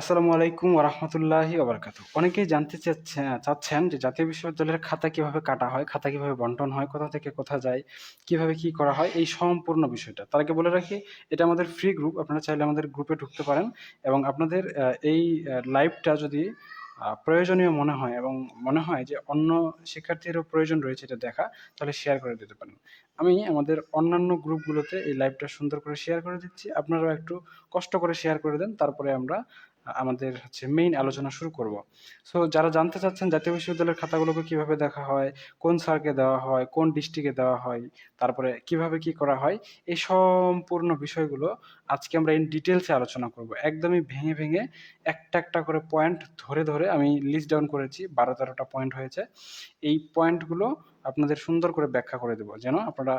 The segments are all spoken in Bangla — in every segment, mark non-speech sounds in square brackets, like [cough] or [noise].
আসসালামু আলাইকুম ওরহমতুল্লাহি ওবরকাতু অনেকেই জানতে চাচ্ছেন যে জাতীয় বিশ্ববিদ্যালয়ের খাতা কীভাবে কাটা হয়, খাতা কীভাবে বন্টন হয়, কোথা থেকে কোথা যায়, কীভাবে কি করা হয়, এই সম্পূর্ণ বিষয়টা। তার আগে বলে রাখি, এটা আমাদের ফ্রি গ্রুপ আপনারা চাইলে আমাদের গ্রুপে ঢুকতে পারেন এবং আপনাদের এই লাইভটা যদি প্রয়োজনীয় মনে হয় এবং মনে হয় যে অন্য শিক্ষার্থীরও প্রয়োজন রয়েছে এটা দেখা, তাহলে শেয়ার করে দিতে পারেন। আমি আমাদের অন্যান্য গ্রুপগুলোতে এই লাইভটা সুন্দর করে শেয়ার করে দিচ্ছি। আপনারাও একটু কষ্ট করে শেয়ার করে দেন, তারপরে আমরা আমাদের হচ্ছে মেইন আলোচনা শুরু করব। সো যারা জানতে চাচ্ছেন জাতীয় বিশ্ববিদ্যালয়ের খাতাগুলোকে কীভাবে দেখা হয়, কোন স্যারকে দেওয়া হয়, কোন ডিস্ট্রিক্টে দেওয়া হয়, তারপরে কীভাবে কি করা হয়, এই সম্পূর্ণ বিষয়গুলো আজকে আমরা ইন ডিটেলসে আলোচনা করব। একদমই ভেঙে ভেঙে একটা একটা করে পয়েন্ট ধরে ধরে আমি লিস্ট ডাউন করেছি, বারো তেরোটা পয়েন্ট হয়েছে। এই পয়েন্টগুলো আপনাদের সুন্দর করে ব্যাখ্যা করে দেবো, যেন আপনারা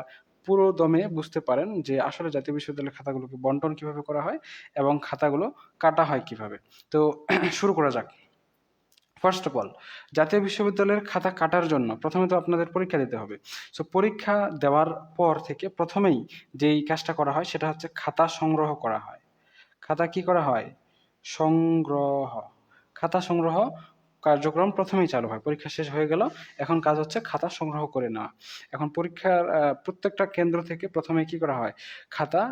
পুরো দমে বুঝতে পারেন যে আসলে জাতীয় বিশ্ববিদ্যালয়ের খাতাগুলোকে বন্টন কীভাবে করা হয় এবং খাতাগুলো কাটা হয় কীভাবে। তো [clears throat] শুরু করা যাক। ফার্স্ট অফ অল জাতীয় বিশ্ববিদ্যালয়ের খাতা কাটার জন্য প্রথমে তো আপনাদের পরীক্ষা দিতে হবে। সো পরীক্ষা দেওয়ার পর থেকে প্রথমেই যেই কাজটা করা হয় সেটা হচ্ছে খাতা সংগ্রহ করা হয়। খাতা কি করা হয়? সংগ্রহ। খাতা সংগ্রহ কার্যক্রম প্রথমেই চালু হয়। পরীক্ষা শেষ হয়ে গেল, এখন কাজ হচ্ছে খাতা সংগ্রহ করে নেওয়া। এখন পরীক্ষার প্রত্যেকটা কেন্দ্র থেকে প্রথমে কি করা হয়? খাতা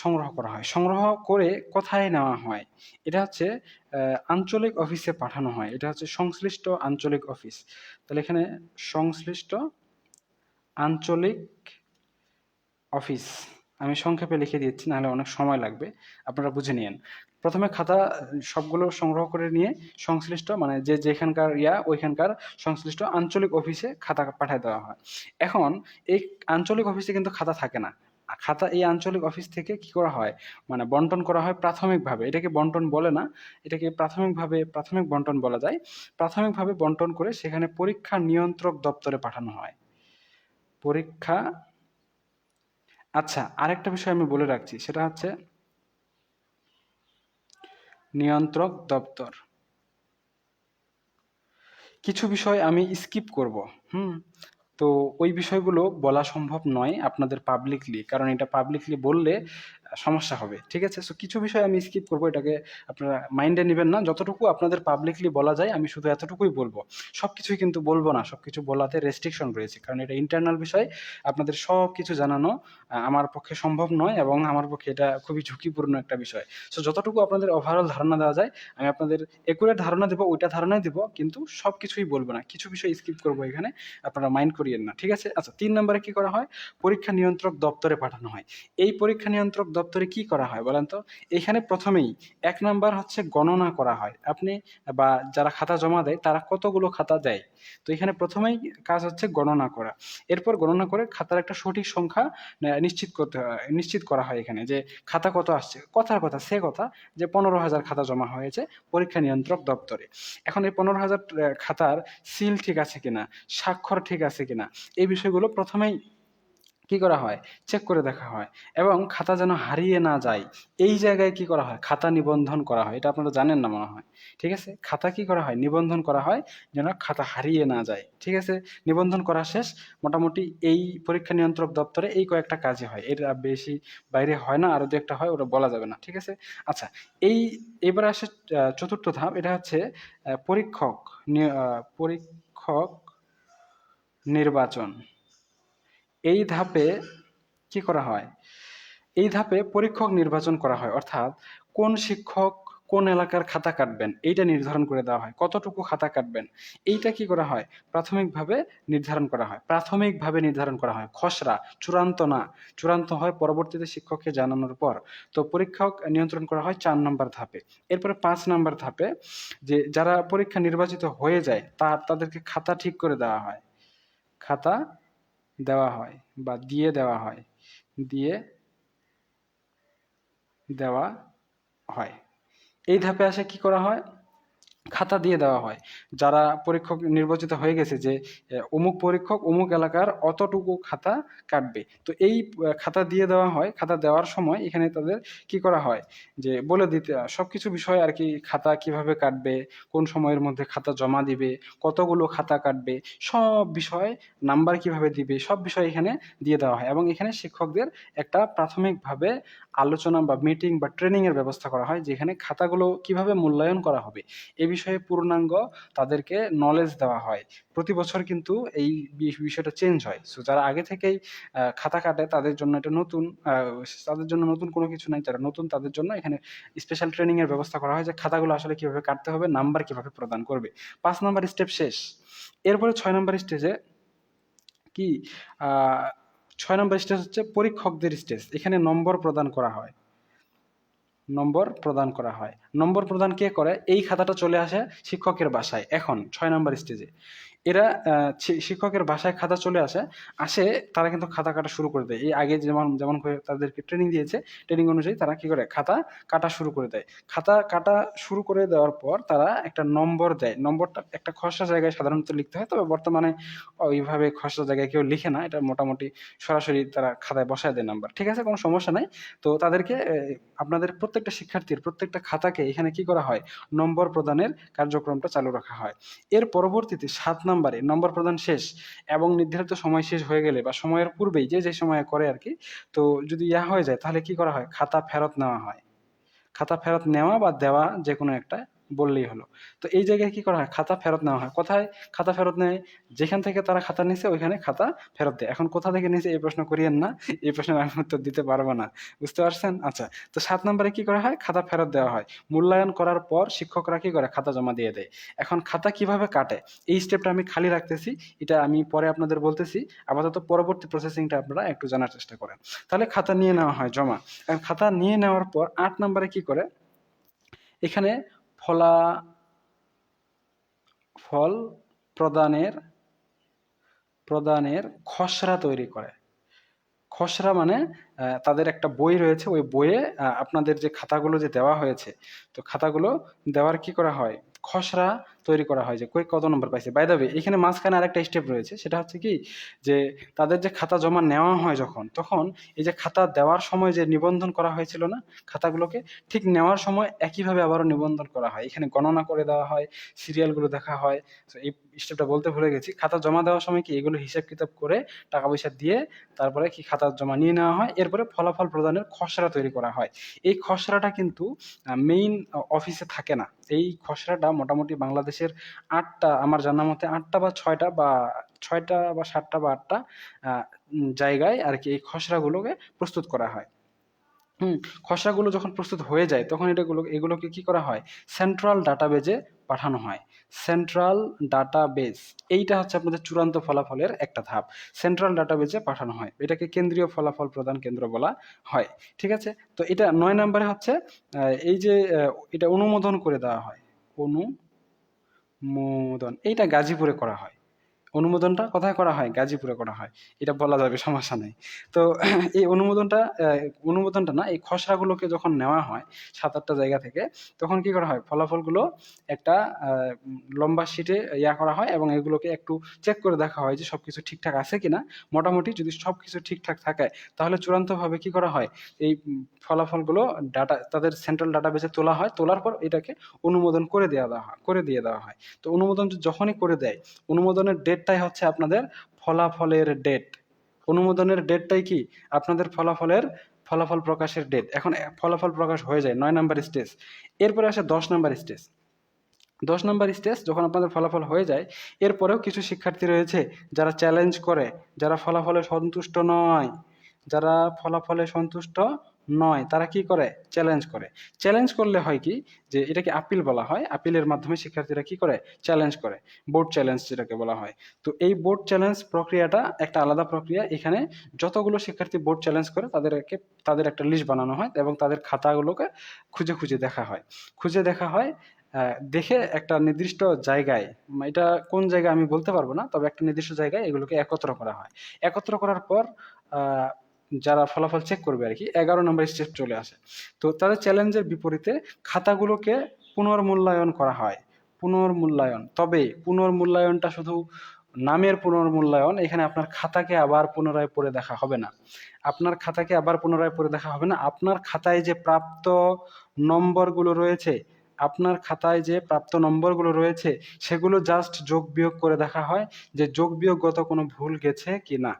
সংগ্রহ করা হয়। সংগ্রহ করে কোথায় নেওয়া হয়? এটা হচ্ছে আঞ্চলিক অফিসে পাঠানো হয়। এটা হচ্ছে সংশ্লিষ্ট আঞ্চলিক অফিস। তাহলে এখানে সংশ্লিষ্ট আঞ্চলিক অফিস। আমি সংক্ষেপে লিখে দিচ্ছি, নাহলে অনেক সময় লাগবে। আপনারা বুঝে নিন প্রথমে খাতা সবগুলো সংগ্রহ করে নিয়ে সংশ্লিষ্ট মানে যে যেখানকার ইয়া, ওইখানকার সংশ্লিষ্ট আঞ্চলিক অফিসে খাতা পাঠিয়ে দেওয়া হয়। এখন এই আঞ্চলিক অফিসে কিন্তু খাতা থাকে না। খাতা এই আঞ্চলিক অফিস থেকে কি করা হয়? মানে বন্টন করা হয় প্রাথমিকভাবে। এটাকে বন্টন বলে না। এটাকে প্রাথমিকভাবে, প্রাথমিক বন্টন বলা যায়। প্রাথমিকভাবে বন্টন করে সেখানে পরীক্ষা নিয়ন্ত্রক দপ্তরে পাঠানো হয়। পরীক্ষা আচ্ছা আরেকটা বিষয় আমি বলে রাখছি, সেটা হচ্ছে নিয়ন্ত্রক দপ্তর। কিছু বিষয় আমি স্কিপ করব, হুম? তো ওই বিষয়গুলো বলা সম্ভব নয় আপনাদের পাবলিকলি কারণ এটা পাবলিকলি বললে সমস্যা হবে, ঠিক আছে? সো কিছু বিষয় আমি স্কিপ করব, এটাকে আপনারা মাইন্ডে নেবেন না। যতটুকু আপনাদের পাবলিকলি বলা যায়, আমি শুধু এতটুকুই বলব। সব কিছুই কিন্তু বলব না সব কিছু বলাতে রেস্ট্রিকশন রয়েছে, কারণ এটা ইন্টারনাল বিষয়। আপনাদের সব কিছু জানানো আমার পক্ষে সম্ভব নয় এবং আমার পক্ষে এটা খুবই ঝুঁকিপূর্ণ একটা বিষয়। সো যতটুকু আপনাদের ওভারঅল ধারণা দেওয়া যায়, আমি আপনাদের একুরেট ধারণা দেবো, ওইটা ধারণাই দেবো, কিন্তু সব কিছুই বলব না। কিছু বিষয় স্কিপ করব এখানে, আপনারা মাইন্ড করিয়েন না, ঠিক আছে? আচ্ছা তিন নম্বরে কি করা হয়? পরীক্ষা নিয়ন্ত্রক দপ্তরে পাঠানো হয়। এই পরীক্ষা নিয়ন্ত্রক দপ্তরে কি করা হয় বলেন তো? এখানে প্রথমেই এক নাম্বার হচ্ছে গণনা করা হয়। আপনি বা যারা খাতা জমা দেয়, তারা কতগুলো খাতা দেয়? তো এখানে প্রথমেই কাজ হচ্ছে গণনা করা। এরপর গণনা করে খাতার একটা সঠিক সংখ্যা নিশ্চিত করতে নিশ্চিত করা হয় এখানে যে খাতা কত আসছে। কথার কথা, সে কথা যে পনেরো হাজার খাতা জমা হয়েছে পরীক্ষা নিয়ন্ত্রক দপ্তরে। এখন এই পনেরো হাজার খাতার সিল ঠিক আছে কিনা? স্বাক্ষর ঠিক আছে কিনা? এই বিষয়গুলো প্রথমেই কি করা হয়? চেক করে দেখা হয়। এবং খাতা যেন হারিয়ে না যায়, এই জায়গায় কি করা হয়? খাতা নিবন্ধন করা হয়। এটা আপনারা জানেন না মনে হয়। ঠিক আছে? খাতা কি করা হয়? নিবন্ধন করা হয় যেন খাতা হারিয়ে না যায়। ঠিক আছে? নিবন্ধন করা শেষ। মোটামুটি এই পরীক্ষা নিয়ন্ত্রক দপ্তরে এই কয়েকটা কাজই হয়। আর বেশি বাইরে হয় না, আরও দু একটা হয়, ওটা বলা যাবে না। ঠিক আছে? আচ্ছা এই এবার আসে চতুর্থ ধাপ। এটা হচ্ছে পরীক্ষক পরীক্ষক নির্বাচন। এই ধাপে কি করা হয়? এই ধাপে পরীক্ষক নির্বাচন করা হয়। অর্থাৎ কোন শিক্ষক কোন এলাকার খাতা কাটবেন, এইটা নির্ধারণ করে দেওয়া হয়। কতটুকু খাতা কাটবেন, এইটা কি করা হয়? প্রাথমিকভাবে নির্ধারণ করা হয়। প্রাথমিকভাবে নির্ধারণ করা হয়। খসড়া, চূড়ান্ত না। চূড়ান্ত হয় পরবর্তীতে শিক্ষককে জানানোর পর। তো পরীক্ষক নিয়ন্ত্রণ করা হয় চার নম্বর ধাপে। এরপরে পাঁচ নম্বর ধাপে যে যারা পরীক্ষা নির্বাচিত হয়ে যায়, তা, তাদেরকে খাতা ঠিক করে দেওয়া হয়। খাতা দেওয়া হয় বা দিয়ে দেওয়া হয়, দিয়ে দেওয়া হয়। এই ধাপে আসে কি করা হয়? খাতা দিয়ে দেওয়া হয়। যারা পরীক্ষক নির্বাচিত হয়ে গেছে যে অমুক পরীক্ষক অমুক এলাকার অতটুকু খাতা কাটবে। তো এই খাতা দিয়ে দেওয়া হয়। খাতা দেওয়ার সময় এখানে তাদের কি করা হয়? যে, বলে দিতে সব কিছু বিষয় আর কি, খাতা কীভাবে কাটবে, কোন সময়ের মধ্যে খাতা জমা দিবে, কতগুলো খাতা কাটবে, সব বিষয় নাম্বার কীভাবে দিবে, সব বিষয় এখানে দিয়ে দেওয়া হয়। এবং এখানে শিক্ষকদের একটা প্রাথমিকভাবে আলোচনা বা মিটিং বা ট্রেনিং এর ব্যবস্থা করা হয়, যেখানে খাতাগুলো কীভাবে মূল্যায়ন করা হবে, এ বিষয়ে পূর্ণাঙ্গ তাদেরকে নলেজ দেওয়া হয়। প্রতি বছর কিন্তু এই বিষয়টা চেঞ্জ হয়। সো যারা আগে থেকেই খাতা কাটে, তাদের জন্য এটা নতুন তাদের জন্য নতুন কোনো কিছু নাই। যারা নতুন, তাদের জন্য এখানে স্পেশাল ট্রেনিং এর ব্যবস্থা করা হয়, যে খাতাগুলো আসলে কীভাবে কাটতে হবে নাম্বার কীভাবে প্রদান করবে। পাঁচ নাম্বার স্টেপ শেষ। এরপরে ছয় নাম্বার স্টেজে কি ছয় নম্বর স্টেজ হচ্ছে পরীক্ষকদের স্টেজ। এখানে নম্বর প্রদান করা হয়। নম্বর প্রদান করা হয়। নম্বর প্রদান কে করে? এই খাতাটা চলে আসে শিক্ষকের বাসায়। এখন, ছয় নম্বর স্টেজে এরা শিক্ষকের বাসায় খাতা চলে আসে আসে তারা কিন্তু খাতা কাটা শুরু করে দেয়। এই আগে যেমন যেমন করে তাদেরকে ট্রেনিং দিয়েছে ট্রেনিং অনুযায়ী তারা কি করে? খাতা কাটা শুরু করে দেয়। খাতা কাটা শুরু করে দেওয়ার পর তারা একটা নম্বর দেয়। নম্বরটা একটা খসড়া জায়গায় সাধারণত লিখতে হয়, তবে বর্তমানে ওইভাবে খসড়া জায়গায় কেউ লিখে না। এটা মোটামুটি সরাসরি তারা খাতায় বসায় দেয় নাম্বার। ঠিক আছে? কোনো সমস্যা নাই। তো তাদেরকে আপনাদের প্রত্যেকটা শিক্ষার্থীর প্রত্যেকটা খাতাকে এখানে কি করা হয়? নম্বর প্রদানের কার্যক্রমটা চালু রাখা হয়। এর পরবর্তীতে সাত নম্বরে নম্বর প্রদান শেষ এবং নির্ধারিত সময় শেষ হয়ে গেলে বা সময়ের পূর্বেই যে যে সময়ে করে আর কি, তো যদি ইয়া হয়ে যায় তাহলে কি করা হয়? খাতা ফেরত নেওয়া হয়। খাতা ফেরত নেওয়া বা দেওয়া যে কোনো একটা বললেই হলো। তো এই জায়গায় কি করা হয়? খাতা ফেরত নেওয়া হয়। কোথায় খাতা ফেরত নেয়? যেখান থেকে তারা খাতা নিছে, ওইখানে খাতা ফেরত দেয়। এখন কোথা থেকে নিছে, এই প্রশ্ন করিয়েন না। এই প্রশ্নের আমি উত্তর দিতে পারব না। বুঝতে পারছেন? আচ্ছা তো সাত নম্বরে কি করা হয়? খাতা ফেরত দেওয়া হয়। মূল্যায়ন করার পর শিক্ষকরা কি করে? খাতা জমা দিয়ে দেয়। এখন খাতা কীভাবে কাটে? এই স্টেপটা আমি খালি রাখতেছি। এটা আমি পরে আপনাদের বলতেছি। আপাতত পরবর্তী প্রসেসিংটা আপনারা একটু জানার চেষ্টা করেন। তাহলে খাতা নিয়ে নেওয়া হয়, জমা। খাতা নিয়ে নেওয়ার পর আট নম্বরে কি করে? এখানে ফলা, ফল প্রদানের প্রদানের খসড়া তৈরি করে। খসড়া মানে তাদের একটা বই রয়েছে, ওই বইয়ে আপনাদের যে খাতাগুলো যে দেওয়া হয়েছে, তো খাতাগুলো দেওয়ার কি করা হয়? খসড়া তৈরি করা হয় যে, কই কত নম্বর পাইছে? বাই দাবে এখানে মাঝখানে আরেকটা স্টেপ রয়েছে, সেটা হচ্ছে কি যে, তাদের যে খাতা জমা নেওয়া হয় যখন, তখন এই যে খাতা দেওয়ার সময় যে নিবন্ধন করা হয়েছিল না, খাতাগুলোকে ঠিক নেওয়ার সময় একইভাবে আবারও নিবন্ধন করা হয়। এখানে গণনা করে দেওয়া হয় সিরিয়ালগুলো দেখা হয়। এই স্টেপটা বলতে ভুলে গেছি। খাতা জমা দেওয়ার সময় কি এগুলো হিসাব কিতাব করে টাকা পয়সা দিয়ে তারপরে কি খাতা জমা নিয়ে নেওয়া হয়? এরপরে ফলাফল প্রদানের খসড়া তৈরি করা হয়। এই খসড়াটা কিন্তু মেইন অফিসে থাকে না। এই খসড়াটা মোটামুটি বাংলাদেশের আটটা, আমার জানা মতে আটটা বা ছয়টা বা ছয়টা বা সাতটা বা আটটা জায়গায় আর কি এই খসড়াগুলোকে প্রস্তুত করা হয়। হুম, খসড়াগুলো যখন প্রস্তুত হয়ে যায়, তখন এটাগুলো এগুলোকে কি করা হয়? সেন্ট্রাল ডাটাবেজে পাঠানো হয়। সেন্ট্রাল ডাটাবেজ এইটা হচ্ছে আপনাদের চূড়ান্ত ফলাফলের একটা ধাপ। সেন্ট্রাল ডাটাবেজে পাঠানো হয়। এটাকে কেন্দ্রীয় ফলাফল প্রদান কেন্দ্র বলা হয়। ঠিক আছে? তো এটা নয় নম্বরে হচ্ছে এই যে এটা অনুমোদন করে দেওয়া হয়। অনুমোদন। এইটা গাজীপুরে করা হয়। অনুমোদনটা কোথায় করা হয়? গাজীপুরে করা হয়। এটা বলা যাবে, সমস্যা নেই। তো [clears throat] এই অনুমোদনটা অনুমোদনটা না, এই খসড়াগুলোকে যখন নেওয়া হয় সাত আটটা জায়গা থেকে, তখন কি করা হয়? ফলাফলগুলো একটা লম্বা শিটে ইয়া করা হয় এবং এগুলোকে একটু চেক করে দেখা হয় যে সব কিছু ঠিকঠাক আছে কি না মোটামুটি যদি সব কিছু ঠিকঠাক থাকে, তাহলে চূড়ান্তভাবে কি করা হয়? এই ফলাফলগুলো ডাটা তাদের সেন্ট্রাল ডাটা ডাটাবেসে তোলা হয়। তোলার পর এটাকে অনুমোদন করে দেওয়া দেওয়া হয়, করে দিয়ে দেওয়া হয়। তো অনুমোদন যখনই করে দেয়, অনুমোদনের ডেটটাই হচ্ছে আপনাদের ফলাফলের ডেট অনুমোদনের ডেটটাই কি? আপনাদের ফলাফলের ফলাফল প্রকাশের ডেট এখন ফলাফল প্রকাশ হয়ে যায় নয় নাম্বার স্টেজ এরপরে আসে দশ নাম্বার স্টেজ দশ নাম্বার স্টেজ যখন আপনাদের ফলাফল হয়ে যায়, এরপরেও কিছু শিক্ষার্থী রয়েছে যারা চ্যালেঞ্জ করে, যারা ফলাফলে সন্তুষ্ট নয়, যারা ফলাফলে সন্তুষ্ট নয়, তারা কি করে? চ্যালেঞ্জ করে। চ্যালেঞ্জ করলে হয় কি? যে এটাকে আপিল বলা হয়। আপিলের মাধ্যমে শিক্ষার্থীরা কি করে? চ্যালেঞ্জ করে। বোর্ড চ্যালেঞ্জ যেটাকে বলা হয়। তো এই বোর্ড চ্যালেঞ্জ প্রক্রিয়াটা একটা আলাদা প্রক্রিয়া। এখানে যতগুলো শিক্ষার্থী বোর্ড চ্যালেঞ্জ করে, তাদেরকে, তাদের একটা লিস্ট বানানো হয় এবং তাদের খাতাগুলোকে খুঁজে খুঁজে দেখা হয়। খুঁজে দেখা হয় দেখে একটা নির্দিষ্ট জায়গায় এটা কোন জায়গায় আমি বলতে পারব না, তবে একটা নির্দিষ্ট জায়গায় এগুলোকে একত্র করা হয়। একত্র করার পর যারা ফলাফল চেক করবে আর কি, এগারো নম্বর স্টেপ চলে আসে। তো তাদের চ্যালেঞ্জের বিপরীতে খাতাগুলোকে পুনর্মূল্যায়ন করা হয়। পুনর্মূল্যায়ন। তবে পুনর্মূল্যায়নটা শুধু নামের পুনর্মূল্যায়ন, এখানে আপনার খাতাকে আবার পুনরায় পড়ে দেখা হবে না। আপনার খাতাকে আবার পুনরায় পড়ে দেখা হবে না। আপনার খাতায় যে প্রাপ্ত নম্বরগুলো রয়েছে আপনার খাতায় যে প্রাপ্ত নম্বরগুলো রয়েছে, সেগুলো জাস্ট যোগ বিয়োগ করে দেখা হয় যে যোগ বিয়োগগত কোনো ভুল গেছে কি না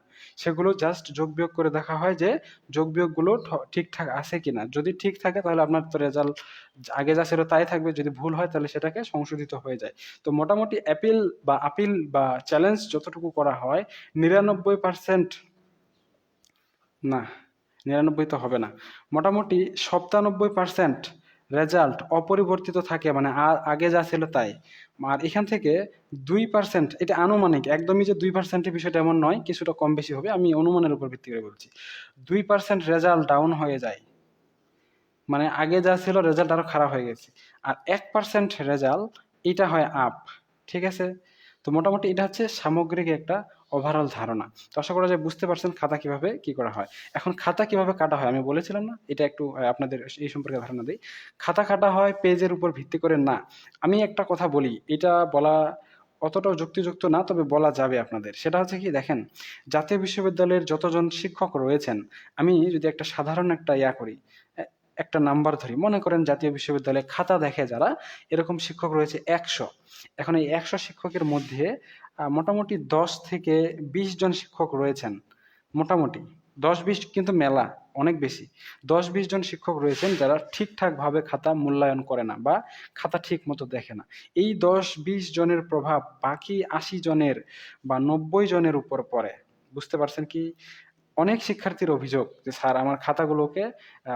সেগুলো জাস্ট যোগ বিয়োগ করে দেখা হয় যে যোগ বিয়োগগুলো ঠিকঠাক আছে কি না যদি ঠিক থাকে তাহলে আপনার তো রেজাল্ট আগে যা ছিল তাই থাকবে। যদি ভুল হয় তাহলে সেটাকে সংশোধিত হয়ে যায়। তো মোটামুটি অ্যাপিল বা আপিল বা চ্যালেঞ্জ যতটুকু করা হয়, নিরানব্বই পার্সেন্ট না, নিরানব্বই তো হবে না। মোটামুটি সপ্তানব্বই পার্সেন্ট রেজাল্ট অপরিবর্তিত থাকে মানে আর আগে যা ছিল তাই। আর এখান থেকে দুই পার্সেন্ট এটা আনুমানিক, একদমই যে দুই পার্সেন্টের বিষয়টা এমন নয়, কিছুটা কম বেশি হবে, আমি অনুমানের উপর ভিত্তি করে বলছি। দুই পার্সেন্ট রেজাল্ট ডাউন হয়ে যায়। মানে আগে যা ছিল রেজাল্ট আরও খারাপ হয়ে গেছে। আর এক পার্সেন্ট রেজাল্ট এটা হয় আপ ঠিক আছে? তো মোটামুটি এটা হচ্ছে সামগ্রিক একটা ওভারঅল ধারণা। তো আশা করা যায় বুঝতে পারছেন খাতা কীভাবে কি করা হয়। এখন খাতা কীভাবে কাটা হয় আমি বলেছিলাম না, এটা একটু আপনাদের এই সম্পর্কে ধারণা দিই। খাতা কাটা হয় পেজের উপর ভিত্তি করে না। আমি একটা কথা বলি, এটা বলা অতটাও যুক্তিযুক্ত না, তবে বলা যাবে আপনাদের। সেটা হচ্ছে কি, দেখেন, জাতীয় বিশ্ববিদ্যালয়ের যতজন শিক্ষক রয়েছেন, আমি যদি একটা সাধারণ একটা ইয়া করি একটা নাম্বার ধরি। মনে করেন জাতীয় বিশ্ববিদ্যালয়ে খাতা দেখে যারা, এরকম শিক্ষক রয়েছে একশো। এখন এই একশো শিক্ষকের মধ্যে মোটামুটি দশ থেকে বিশ জন শিক্ষক রয়েছেন। মোটামুটি। দশ বিশ কিন্তু মেলা, অনেক বেশি। দশ বিশ জন শিক্ষক রয়েছেন যারা ঠিকঠাকভাবে খাতা মূল্যায়ন করে না বা খাতা ঠিক মতো দেখে না। এই দশ বিশ জনের প্রভাব বাকি আশি জনের বা নব্বই জনের উপর পড়ে। বুঝতে পারছেন কি? অনেক শিক্ষার্থীর অভিযোগ যে, স্যার, আমার খাতাগুলোকে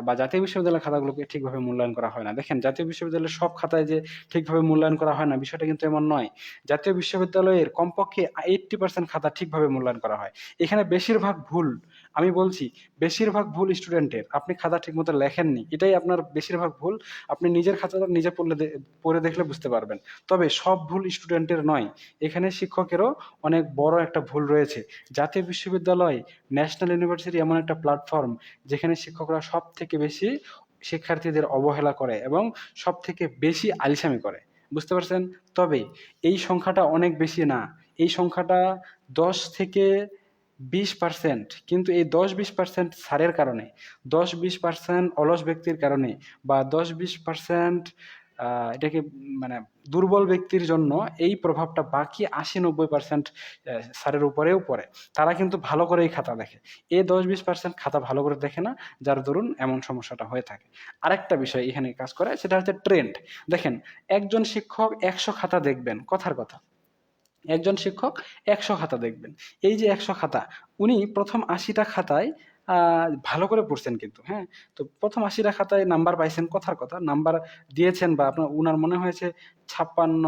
বা জাতীয় বিশ্ববিদ্যালয়ের খাতাগুলোকে ঠিকভাবে মূল্যায়ন করা হয় না। দেখেন, জাতীয় বিশ্ববিদ্যালয়ের সব খাতায় যে ঠিকভাবে মূল্যায়ন করা হয় না, বিষয়টা কিন্তু এমন নয়। জাতীয় বিশ্ববিদ্যালয়ের কমপক্ষে এইট্টি পার্সেন্ট খাতা ঠিকভাবে মূল্যায়ন করা হয়। এখানে বেশিরভাগ ভুল, আমি বলছি, বেশিরভাগ ভুল স্টুডেন্টের আপনি খাতা ঠিকমতো লেখেননি, এটাই আপনার বেশিরভাগ ভুল। আপনি নিজের খাতাটা নিজে পড়লে পড়ে দেখলে বুঝতে পারবেন। তবে সব ভুল স্টুডেন্টের নয়। এখানে শিক্ষকেরও অনেক বড় একটা ভুল রয়েছে। জাতীয় বিশ্ববিদ্যালয় ন্যাশনাল ইউনিভার্সিটি এমন একটা প্ল্যাটফর্ম যেখানে শিক্ষকরা সব থেকে বেশি শিক্ষার্থীদের অবহেলা করে এবং সব থেকে বেশি আলিসামি করে। বুঝতে পারছেন? তবে এই সংখ্যাটা অনেক বেশি না। এই সংখ্যাটা দশ থেকে বিশ পার্সেন্ট কিন্তু এই দশ বিশ পার্সেন্ট সারের কারণে, দশ বিশ পার্সেন্ট অলস ব্যক্তির কারণে বা দশ বিশ পার্সেন্ট এটাকে মানে দুর্বল ব্যক্তির জন্য এই প্রভাবটা বাকি আশি নব্বই পার্সেন্ট স্যারের উপরেও পড়ে। তারা কিন্তু ভালো করেই খাতা দেখে। এ দশ বিশ পার্সেন্ট খাতা ভালো করে দেখে না, যার দরুন এমন সমস্যাটা হয়ে থাকে। আরেকটা বিষয় এখানে কাজ করে, সেটা হচ্ছে ট্রেন্ড দেখেন, একজন শিক্ষক একশো খাতা দেখবেন, কথার কথা। একজন শিক্ষক একশো খাতা দেখবেন। এই যে একশো খাতা, উনি প্রথম আশিটা খাতায় ভালো করে পড়ছেন কিন্তু হ্যাঁ? তো প্রথম আশিটা খাতায় নাম্বার পাইছেন কথার কথা, নাম্বার দিয়েছেন বা আপনার উনার মনে হয়েছে ছাপ্পান্ন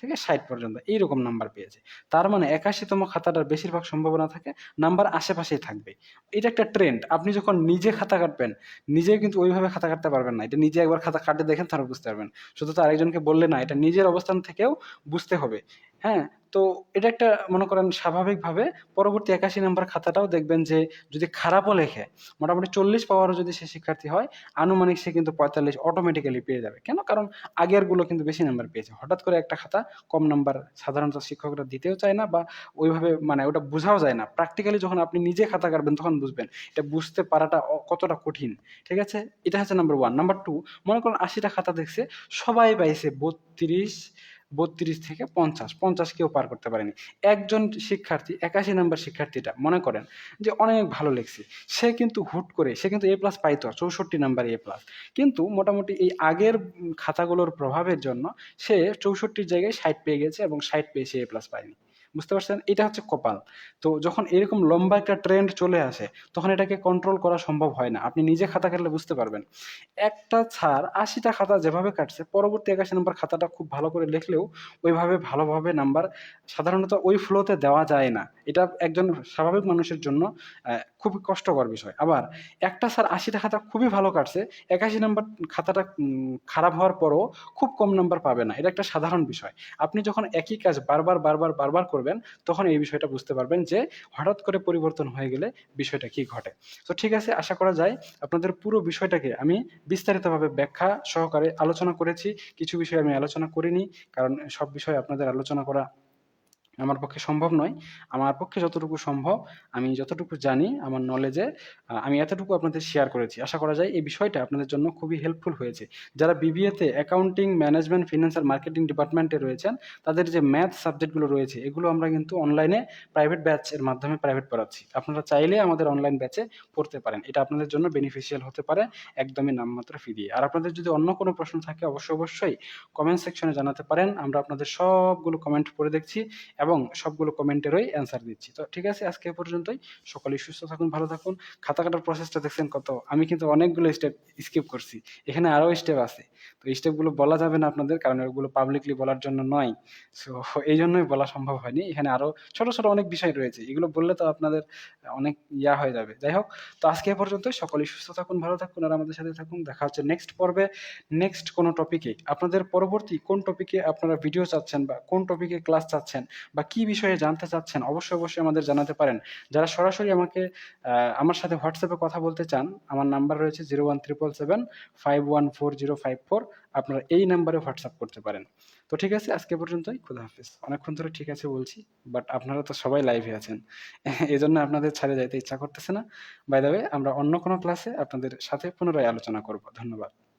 থেকে ষাট পর্যন্ত, এইরকম নাম্বার পেয়েছে। তার মানে একাশিতম খাতাটার বেশিরভাগ সম্ভাবনা থাকে, নাম্বার আশেপাশেই থাকবে। এটা একটা ট্রেন্ড আপনি যখন নিজে খাতা কাটবেন নিজে কিন্তু ওইভাবে খাতা কাটতে পারবেন না, এটা নিজে একবার খাতা কাটে দেখেন তারপর বুঝতে পারবেন। শুধু তো আরেকজনকে বললে না, এটা নিজের অবস্থান থেকেও বুঝতে হবে। হ্যাঁ তো এটা একটা, মনে করেন, স্বাভাবিকভাবে পরবর্তী একাশি নাম্বার খাতাটাও দেখবেন যে যদি খারাপও লেখে, মোটামুটি চল্লিশ পাওয়ারও যদি সে শিক্ষার্থী হয়, আনুমানিক সে কিন্তু পঁয়তাল্লিশ অটোমেটিক্যালি পেয়ে যাবে। কেন? কারণ আগেরগুলো কিন্তু বেশি নাম্বার পেয়েছে। হঠাৎ করে একটা খাতা কম নাম্বার সাধারণত শিক্ষকরা দিতেও চায় না বা ওইভাবে মানে ওটা বোঝাও যায় না। প্র্যাকটিক্যালি যখন আপনি নিজে খাতা কাটবেন, তখন বুঝবেন এটা বুঝতে পারাটা কতটা কঠিন। ঠিক আছে? এটা হচ্ছে নাম্বার ওয়ান নাম্বার টু মনে করেন আশিটা খাতা দেখছে, সবাই পাইছে বত্রিশ বত্রিশ থেকে পঞ্চাশ পঞ্চাশ কেউ পার করতে পারেনি। একজন শিক্ষার্থী, একাশি নাম্বার শিক্ষার্থীটা, মনে করেন যে অনেক ভালো লেগছে। সে কিন্তু হুট করে, সে কিন্তু এ প্লাস পাইতো, চৌষট্টি নাম্বার এ প্লাস কিন্তু মোটামুটি এই আগের খাতাগুলোর প্রভাবের জন্য সে চৌষট্টির জায়গায় ষাট পেয়ে গেছে এবং ষাট পেয়ে সে এ প্লাস পায়নি। বুঝতে পারছেন? এটা হচ্ছে কপাল। তো যখন এরকম লম্বা একটা ট্রেন্ড চলে আসে, তখন এটাকে কন্ট্রোল করা সম্ভব হয় না। আপনি নিজে খাতা কাটলে বুঝতে পারবেন। একটা ছাড়, আশিটা খাতা যেভাবে কাটছে, পরবর্তী একাশি নম্বর খাতাটা খুব ভালো করে লিখলেও ওইভাবে ভালোভাবে নাম্বার সাধারণত ওই ফ্লোতে দেওয়া যায় না। এটা একজন স্বাভাবিক মানুষের জন্য খুবই কষ্টকর বিষয়। আবার একটা স্যার আশিটা খাতা খুবই ভালো কাটছে, একাশি নাম্বার খাতাটা খারাপ হওয়ার পরও খুব কম নাম্বার পাবে না। এটা একটা সাধারণ বিষয়। আপনি যখন একই কাজ বারবার বারবার বারবার করবেন, তখন এই বিষয়টা বুঝতে পারবেন যে হঠাৎ করে পরিবর্তন হয়ে গেলে বিষয়টা কি ঘটে। তো ঠিক আছে, আশা করা যায় আপনাদের পুরো বিষয়টাকে আমি বিস্তারিতভাবে ব্যাখ্যা সহকারে আলোচনা করেছি। কিছু বিষয় আমি আলোচনা করিনি, কারণ সব বিষয় আপনাদের আলোচনা করা আমার পক্ষে সম্ভব নয়। আমার পক্ষে যতটুকু সম্ভব, আমি যতটুকু জানি, আমার নলেজে আমি এতটুকু আপনাদের শেয়ার করেছি। আশা করা যায় এই বিষয়টা আপনাদের জন্য খুবই হেল্পফুল হয়েছে। যারা বিবিএতে অ্যাকাউন্টিং ম্যানেজমেন্ট ফিনান্স আর মার্কেটিং ডিপার্টমেন্টে রয়েছেন, তাদের যে ম্যাথ সাবজেক্টগুলো রয়েছে, এগুলো আমরা কিন্তু অনলাইনে প্রাইভেট ব্যাচের মাধ্যমে প্রাইভেট পড়াচ্ছি। আপনারা চাইলে আমাদের অনলাইন ব্যাচে পড়তে পারেন। এটা আপনাদের জন্য বেনিফিশিয়াল হতে পারে, একদমই নামমাত্র ফি দিয়ে। আর আপনাদের যদি অন্য কোনো প্রশ্ন থাকে, অবশ্যই অবশ্যই কমেন্ট সেকশনে জানাতে পারেন। আমরা আপনাদের সবগুলো কমেন্ট পড়ে দেখছি এবং সবগুলো কমেন্টেরই অ্যান্সার দিচ্ছি। তো ঠিক আছে, আজকে পর্যন্তই। সকলেই সুস্থ থাকুন, ভালো থাকুন। খাতা কাটার প্রসেসটা দেখছেন কত? আমি কিন্তু অনেকগুলো স্টেপ স্কিপ করছি। এখানে আরও স্টেপ আছে। তো স্টেপগুলো বলা যাবে না আপনাদের, কারণ ওগুলো পাবলিকলি বলার জন্য নয়। সো এই জন্যই বলা সম্ভব হয়নি। এখানে আরও ছোট ছোট অনেক বিষয় রয়েছে। এগুলো বললে তো আপনাদের অনেক ইয়া হয়ে যাবে। যাই হোক, তো আজকে পর্যন্ত সকলেই সুস্থ থাকুন, ভালো থাকুন, আর আমাদের সাথে থাকুন। দেখা হচ্ছে নেক্সট পর্বে। নেক্সট কোনো টপিকে আপনাদের পরবর্তী কোন টপিকে আপনারা ভিডিও চাচ্ছেন বা কোন টপিকে ক্লাস চাচ্ছেন বা কি বিষয়ে জানতে চাচ্ছেন, অবশ্যই অবশ্যই আমাদের জানাতে পারেন। যারা সরাসরি আমাকে আমার সাথে হোয়াটসঅ্যাপে কথা বলতে চান, আমার নাম্বার রয়েছে zero one triple seven five one four zero five four. আপনারা এই নাম্বারে হোয়াটসঅ্যাপ করতে পারেন। তো ঠিক আছে, আজকে পর্যন্তই, খুদা হাফিজ। অনেকক্ষণ ধরে ঠিক আছে বলছি, বাট আপনারা তো সবাই লাইভে আছেন। [laughs] এই জন্য আপনাদের ছাড়ে যাইতে ইচ্ছা করতেছে না। বাই দ্য ওয়ে আমরা অন্য কোনো ক্লাসে আপনাদের সাথে পুনরায় আলোচনা করব। ধন্যবাদ।